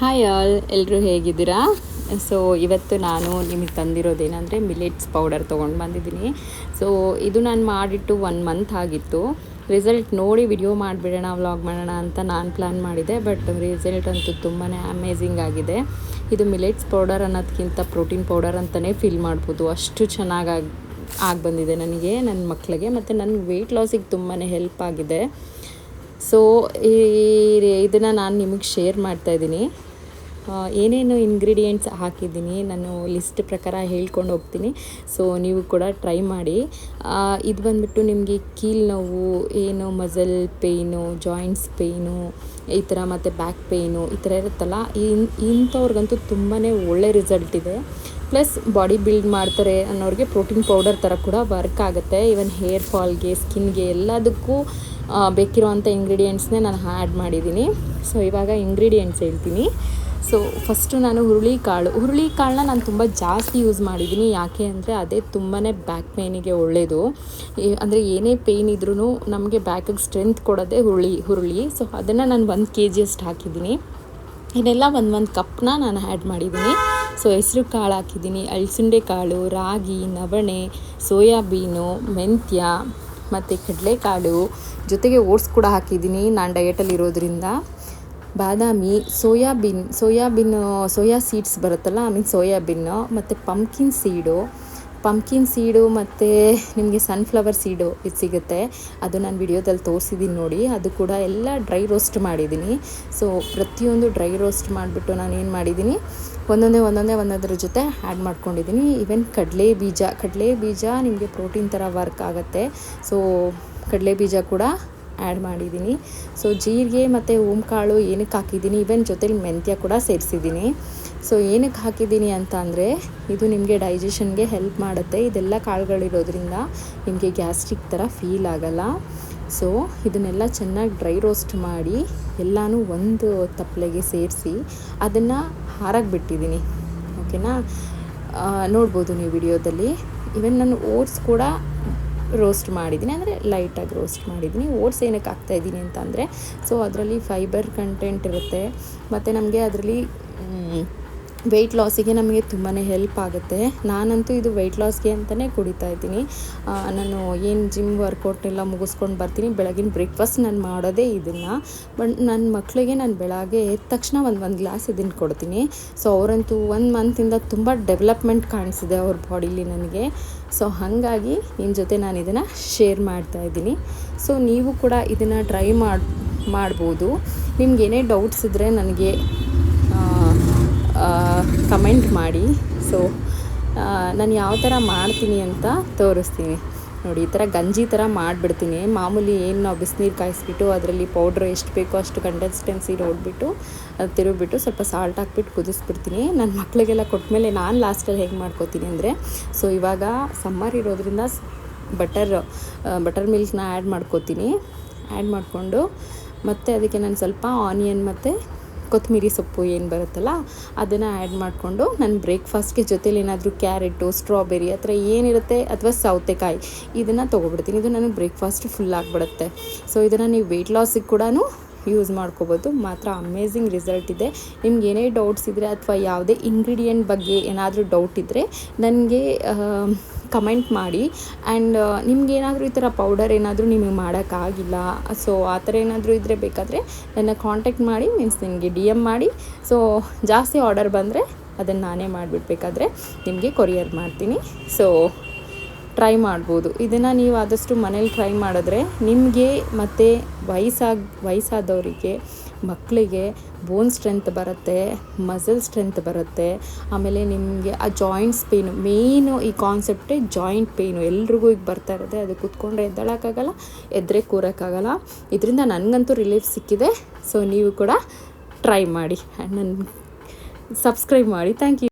Hi all ಎಲ್ಲರೂ ಹೇಗಿದ್ದೀರಾ? So ಇವತ್ತು ನಾನು ನಿಮಗೆ ತಂದಿರೋದೇನೆಂದರೆ ಮಿಲೆಟ್ಸ್ ಪೌಡರ್ ತೊಗೊಂಡು ಬಂದಿದ್ದೀನಿ. ಸೊ ಇದು ನಾನು ಮಾಡಿಟ್ಟು ಒನ್ ಮಂತ್ ಆಗಿತ್ತು. ರಿಸಲ್ಟ್ ನೋಡಿ ವಿಡಿಯೋ ಮಾಡಿಬಿಡೋಣ ವ್ಲಾಗ್ ಮಾಡೋಣ ಅಂತ ನಾನು ಪ್ಲ್ಯಾನ್ ಮಾಡಿದೆ ಬಟ್ ರಿಸಲ್ಟ್ ಅಂತೂ ತುಂಬಾ ಅಮೇಝಿಂಗ್ ಆಗಿದೆ. ಇದು ಮಿಲೆಟ್ಸ್ ಪೌಡರ್ ಅನ್ನೋದಕ್ಕಿಂತ ಪ್ರೋಟೀನ್ ಪೌಡರ್ ಅಂತಲೇ ಫೀಲ್ ಮಾಡ್ಬೋದು. ಅಷ್ಟು ಚೆನ್ನಾಗಿ ಆಗಿ ಬಂದಿದೆ ನನಗೆ ನನ್ನ ಮಕ್ಕಳಿಗೆ ಮತ್ತು ನನ್ನ ವೆಯ್ಟ್ ಲಾಸಿಗೆ ತುಂಬಾ ಹೆಲ್ಪ್ ಆಗಿದೆ. ಸೊ ಈ, ಇದನ್ನು ನಾನು ನಿಮಗೆ ಶೇರ್ ಮಾಡ್ತಾಯಿದ್ದೀನಿ ಏನೇನು ಇಂಗ್ರೀಡಿಯೆಂಟ್ಸ್ ಹಾಕಿದ್ದೀನಿ ನಾನು ಲಿಸ್ಟ್ ಪ್ರಕಾರ ಹೇಳ್ಕೊಂಡು ಹೋಗ್ತೀನಿ. ಸೊ ನೀವು ಕೂಡ ಟ್ರೈ ಮಾಡಿ. ಇದು ಬಂದುಬಿಟ್ಟು ನಿಮಗೆ ಕೀಲ್ ನೋವು, ಏನು ಮಸಲ್ ಪೇಯ್ನು ಜಾಯಿಂಟ್ಸ್ ಪೇಯ್ನು ಈ ಥರ ಮತ್ತು ಬ್ಯಾಕ್ ಪೇಯ್ನು ಈ ಥರ ಇರುತ್ತಲ್ಲ, ಇನ್, ಇಂಥವ್ರಿಗಂತೂ ತುಂಬಾ ಒಳ್ಳೆ ರಿಸಲ್ಟ್ ಇದೆ. ಪ್ಲಸ್ ಬಾಡಿ ಬಿಲ್ಡ್ ಮಾಡ್ತಾರೆ ಅನ್ನೋರಿಗೆ ಪ್ರೋಟೀನ್ ಪೌಡರ್ ಥರ ಕೂಡ ವರ್ಕ್ ಆಗುತ್ತೆ. ಈವನ್ ಹೇರ್ ಫಾಲ್ಗೆ ಸ್ಕಿನ್ಗೆ ಎಲ್ಲದಕ್ಕೂ ಬೇಕಿರುವಂಥ ಇಂಗ್ರೀಡಿಯೆಂಟ್ಸ್ನೇ ನಾನು ಆ್ಯಡ್ ಮಾಡಿದ್ದೀನಿ. ಸೊ ಇವಾಗ ಇಂಗ್ರೀಡಿಯೆಂಟ್ಸ್ ಹೇಳ್ತೀನಿ. ಸೊ ಫಸ್ಟು ನಾನು ಹುರುಳಿ ಕಾಳು. ಹುರುಳಿ ಕಾಳನ್ನ ನಾನು ತುಂಬ ಜಾಸ್ತಿ ಯೂಸ್ ಮಾಡಿದ್ದೀನಿ ಯಾಕೆ ಅಂದರೆ ಅದೇ ತುಂಬಾ ಬ್ಯಾಕ್ ಪೇನಿಗೆ ಒಳ್ಳೆಯದು ಅಂದರೆ ಏನೇ ಪೇಯ್ನ್ ಇದ್ರೂ ನಮಗೆ ಬ್ಯಾಕಿಗೆ ಸ್ಟ್ರೆಂತ್ ಕೊಡೋದೇ ಹುರುಳಿ ಹುರುಳಿ. ಸೊ ಅದನ್ನು ನಾನು ಒಂದು ಕೆ ಜಿಯಷ್ಟು ಹಾಕಿದ್ದೀನಿ ಇದೆಲ್ಲ ಒಂದು ಒಂದು ಕಪ್ನ ನಾನು ಆ್ಯಡ್ ಮಾಡಿದ್ದೀನಿ ಸೊ ಹೆಸ್ರು ಕಾಳು ಹಾಕಿದ್ದೀನಿ ಅಳಸಂಡೆ ಕಾಳು, ರಾಗಿ, ನವಣೆ, ಸೋಯಾಬೀನು, ಮೆಂತ್ಯ ಮತ್ತು ಕಡಲೆಕಾಳು ಜೊತೆಗೆ ಓಟ್ಸ್ ಕೂಡ ಹಾಕಿದ್ದೀನಿ ನಾನು ಡಯೆಟಲ್ಲಿ ಇರೋದ್ರಿಂದ. ಬಾದಾಮಿ, ಸೋಯಾಬೀನ್ ಸೋಯಾಬೀನ್, ಸೋಯಾ ಸೀಡ್ಸ್ ಬರುತ್ತಲ್ಲ ಐ ಮೀನ್ ಸೋಯಾಬೀನು, ಮತ್ತು ಪಂಪ್ಕಿನ್ ಸೀಡು ಪಂಪ್ಕಿನ್ ಸೀಡು ಮತ್ತು ನಿಮಗೆ ಸನ್ಫ್ಲವರ್ ಸೀಡು ಇದು ಸಿಗುತ್ತೆ. ಅದು ನಾನು ವಿಡಿಯೋದಲ್ಲಿ ತೋರಿಸಿದ್ದೀನಿ ನೋಡಿ. ಅದು ಕೂಡ ಎಲ್ಲ ಡ್ರೈ ರೋಸ್ಟ್ ಮಾಡಿದ್ದೀನಿ ಸೊ ಪ್ರತಿಯೊಂದು ಡ್ರೈ ರೋಸ್ಟ್ ಮಾಡಿಬಿಟ್ಟು ನಾನು ಏನು ಮಾಡಿದ್ದೀನಿ ಒಂದೊಂದೇ ಒಂದೊಂದೇ, ಒಂದೊಂದರ ಜೊತೆ ಆ್ಯಡ್ ಮಾಡ್ಕೊಂಡಿದ್ದೀನಿ ಈವನ್ ಕಡಲೆ ಬೀಜ ಕಡಲೆ ಬೀಜ ನಿಮಗೆ ಪ್ರೋಟೀನ್ ಥರ ವರ್ಕ್ ಆಗುತ್ತೆ. ಸೊ ಕಡಲೆ ಬೀಜ ಕೂಡ ಆ್ಯಡ್ ಮಾಡಿದ್ದೀನಿ. ಸೊ ಜೀರಿಗೆ ಮತ್ತು ಓಂಕಾಳು ಏನಕ್ಕೆ ಹಾಕಿದ್ದೀನಿ ಇವನ್ ಜೊತೆಲಿ ಮೆಂತ್ಯ ಕೂಡ ಸೇರಿಸಿದ್ದೀನಿ. ಸೊ ಏನಕ್ಕೆ ಹಾಕಿದ್ದೀನಿ ಅಂತ ಅಂದರೆ, ಇದು ನಿಮಗೆ ಡೈಜೆಷನ್ಗೆ ಹೆಲ್ಪ್ ಮಾಡುತ್ತೆ. ಇದೆಲ್ಲ ಕಾಳುಗಳಿರೋದ್ರಿಂದ ನಿಮಗೆ ಗ್ಯಾಸ್ಟ್ರಿಕ್ ಥರ ಫೀಲ್ ಆಗಲ್ಲ. ಸೊ ಇದನ್ನೆಲ್ಲ ಚೆನ್ನಾಗಿ ಡ್ರೈ ರೋಸ್ಟ್ ಮಾಡಿ ಎಲ್ಲನೂ ಒಂದು ತಪ್ಪಲೆಗೆ ಸೇರಿಸಿ ಅದನ್ನು ಹಾರಕ್ಕೆ ಬಿಟ್ಟಿದ್ದೀನಿ. ಓಕೆನಾ ನೋಡ್ಬೋದು ನೀವು ವಿಡಿಯೋದಲ್ಲಿ. ಇವನ್ ನಾನು ಓಟ್ಸ್ ಕೂಡ ರೋಸ್ಟ್ ಮಾಡಿದ್ದೀನಿ. ಅಂದರೆ ಲೈಟಾಗಿ ರೋಸ್ಟ್ ಮಾಡಿದ್ದೀನಿ. ಓಟ್ಸ್ ಏನಕ್ಕೆ ಹಾಕ್ತಾಯಿದ್ದೀನಿ ಅಂತ ಅಂದರೆ ಸೊ ಅದರಲ್ಲಿ ಫೈಬರ್ ಕಂಟೆಂಟ್ ಇರುತ್ತೆ. ಮತ್ತು ನಮಗೆ ಅದರಲ್ಲಿ ವೆಯ್ಟ್ ಲಾಸಿಗೆ ನಮಗೆ ತುಂಬಾ ಹೆಲ್ಪ್ ಆಗುತ್ತೆ. ನಾನಂತೂ ಇದು ವೆಯ್ಟ್ ಲಾಸ್ಗೆ ಅಂತಲೇ ಕುಡಿತಾ ಇದ್ದೀನಿ. ನಾನು ಏನು ಜಿಮ್ ವರ್ಕೌಟ್ ಎಲ್ಲ ಮುಗಿಸ್ಕೊಂಡು ಬರ್ತೀನಿ. ಬೆಳಗಿನ ಬ್ರೇಕ್ಫಾಸ್ಟ್ ನಾನು ಮಾಡೋದೇ ಇದನ್ನು. ಬಟ್ ನನ್ನ ಮಕ್ಕಳಿಗೆ ನಾನು ಬೆಳಗ್ಗೆ ಎದ್ದ ತಕ್ಷಣ ಒಂದು ಒಂದು ಗ್ಲಾಸ್ ಇದನ್ನು ಕೊಡ್ತೀನಿ. ಸೊ ಅವರಂತೂ ಒಂದು ಮಂತಿಂದ ತುಂಬ ಡೆವಲಪ್ಮೆಂಟ್ ಕಾಣಿಸಿದೆ ಅವ್ರ ಬಾಡೀಲಿ ನನಗೆ. ಸೊ ಹಾಗಾಗಿ ನಿಮ್ಮ ಜೊತೆ ನಾನು ಇದನ್ನು ಶೇರ್ ಮಾಡ್ತಾ ಇದ್ದೀನಿ. ಸೊ ನೀವು ಕೂಡ ಇದನ್ನು ಟ್ರೈ ಮಾಡಿ, ಮಾಡ್ಬೋದು. ನಿಮ್ಗೆ ಏನೇ ಡೌಟ್ಸ್ ಇದ್ದರೆ ನನಗೆ ಕಮೆಂಟ್ ಮಾಡಿ. ಸೊ ನಾನು ಯಾವ ಥರ ಮಾಡ್ತೀನಿ ಅಂತ ತೋರಿಸ್ತೀನಿ. ನೋಡಿ, ಈ ಥರ ಗಂಜಿ ಥರ ಮಾಡಿಬಿಡ್ತೀನಿ. ಮಾಮೂಲಿ ಏನು ನಾವು ಬಿಸಿನೀರು ಕಾಯಿಸ್ಬಿಟ್ಟು ಅದರಲ್ಲಿ ಪೌಡ್ರ್ ಎಷ್ಟು ಬೇಕೋ ಅಷ್ಟು ಕಂಟೆನ್ಸ್ಟೆನ್ಸಿ ನೋಡಿಬಿಟ್ಟು ಅದು ತಿರುಗಿಬಿಟ್ಟು ಸ್ವಲ್ಪ ಸಾಲ್ಟ್ ಹಾಕ್ಬಿಟ್ಟು ಕುದಿಸ್ಬಿಡ್ತೀನಿ. ನನ್ನ ಮಕ್ಕಳಿಗೆಲ್ಲ ಕೊಟ್ಟಮೇಲೆ ನಾನು ಲಾಸ್ಟಲ್ಲಿ ಹೇಗೆ ಮಾಡ್ಕೋತೀನಿ ಅಂದರೆ ಸೊ ಇವಾಗ ಸಮ್ಮರ್ ಇರೋದ್ರಿಂದ ಬಟರ್ ಬಟರ್ ಮಿಲ್ಕ್ನ ಆ್ಯಡ್ ಮಾಡ್ಕೋತೀನಿ. ಆ್ಯಡ್ ಮಾಡಿಕೊಂಡು ಮತ್ತು ಅದಕ್ಕೆ ನಾನು ಸ್ವಲ್ಪ ಆನಿಯನ್ ಮತ್ತು ಕೊತ್ತಂಬರಿ ಸೊಪ್ಪು ಏನು ಬರುತ್ತಲ್ಲ, ಅದನ್ನು ಆ್ಯಡ್ ಮಾಡಿಕೊಂಡು ನಾನು ಬ್ರೇಕ್ಫಾಸ್ಟ್ಗೆ ಜೊತೇಲಿ ಏನಾದರೂ ಕ್ಯಾರೆಟು ಸ್ಟ್ರಾಬೆರಿ ಆ ಥರ ಏನಿರುತ್ತೆ ಅಥವಾ ಸೌತೆಕಾಯಿ, ಇದನ್ನು ತೊಗೊಬಿಡ್ತೀನಿ. ಇದು ನನಗೆ ಬ್ರೇಕ್ಫಾಸ್ಟ್ ಫುಲ್ ಆಗಿಬಿಡುತ್ತೆ. ಸೊ ಇದನ್ನು ನೀವು ವೆಯ್ಟ್ ಲಾಸಿಗೆ ಕೂಡ ಯೂಸ್ ಮಾಡ್ಕೋಬೋದು. ಮಾತ್ರ ಅಮೇಝಿಂಗ್ ರಿಸಲ್ಟ್ ಇದೆ. ನಿಮ್ಗೆ ಏನೇ ಡೌಟ್ಸ್ ಇದ್ದರೆ ಅಥವಾ ಯಾವುದೇ ಇಂಗ್ರೀಡಿಯೆಂಟ್ ಬಗ್ಗೆ ಏನಾದರೂ ಡೌಟ್ ಇದ್ದರೆ ನನಗೆ ಕಮೆಂಟ್ ಮಾಡಿ. ಆ್ಯಂಡ್ ನಿಮ್ಗೇನಾದರೂ ಈ ಥರ ಪೌಡರ್ ಏನಾದರೂ ನಿಮಗೆ ಮಾಡೋಕ್ಕಾಗಿಲ್ಲ ಸೊ ಆ ಥರ ಏನಾದರೂ ಇದ್ದರೆ ಬೇಕಾದರೆ ನನ್ನ ಕಾಂಟ್ಯಾಕ್ಟ್ ಮಾಡಿ ಮೀನ್ಸ್ ನಿಮಗೆ ಡಿ ಎಂ ಮಾಡಿ. ಸೊ ಜಾಸ್ತಿ ಆರ್ಡರ್ ಬಂದರೆ ಅದನ್ನು ನಾನೇ ಮಾಡಿಬಿಡ್ಬೇಕಾದ್ರೆ ನಿಮಗೆ ಕೊರಿಯರ್ ಮಾಡ್ತೀನಿ. ಸೊ ಟ್ರೈ ಮಾಡ್ಬೋದು. ಇದನ್ನು ನೀವು ಆದಷ್ಟು ಮನೇಲಿ ಟ್ರೈ ಮಾಡಿದ್ರೆ ನಿಮಗೆ ಮತ್ತು ವಯಸ್ಸಾಗಿ, ವಯಸ್ಸಾದವರಿಗೆ ಮಕ್ಕಳಿಗೆ ಬೋನ್ ಸ್ಟ್ರೆಂತ್ ಬರುತ್ತೆ ಮಸಲ್ ಸ್ಟ್ರೆಂತ್ ಬರುತ್ತೆ, ಆಮೇಲೆ ನಿಮಗೆ ಆ ಜಾಯಿಂಟ್ಸ್ ಪೇಯ್ನು ಮೇಯ್ನು ಈ ಕಾನ್ಸೆಪ್ಟೇ ಜಾಯಿಂಟ್ ಪೇಯ್ನು ಎಲ್ರಿಗೂ ಈಗ ಬರ್ತಾ ಇರುತ್ತೆ. ಅದು ಕುತ್ಕೊಂಡ್ರೆ ಎದ್ದಳಕ್ಕಾಗಲ್ಲ, ಎದ್ರೆ ಕೂರೋಕ್ಕಾಗಲ್ಲ. ಇದರಿಂದ ನನಗಂತೂ ರಿಲೀಫ್ ಸಿಕ್ಕಿದೆ. ಸೊ ನೀವು ಕೂಡ ಟ್ರೈ ಮಾಡಿ. ಆ್ಯಂಡ್ ನನ್ನ ಸಬ್ಸ್ಕ್ರೈಬ್ ಮಾಡಿ. Thank you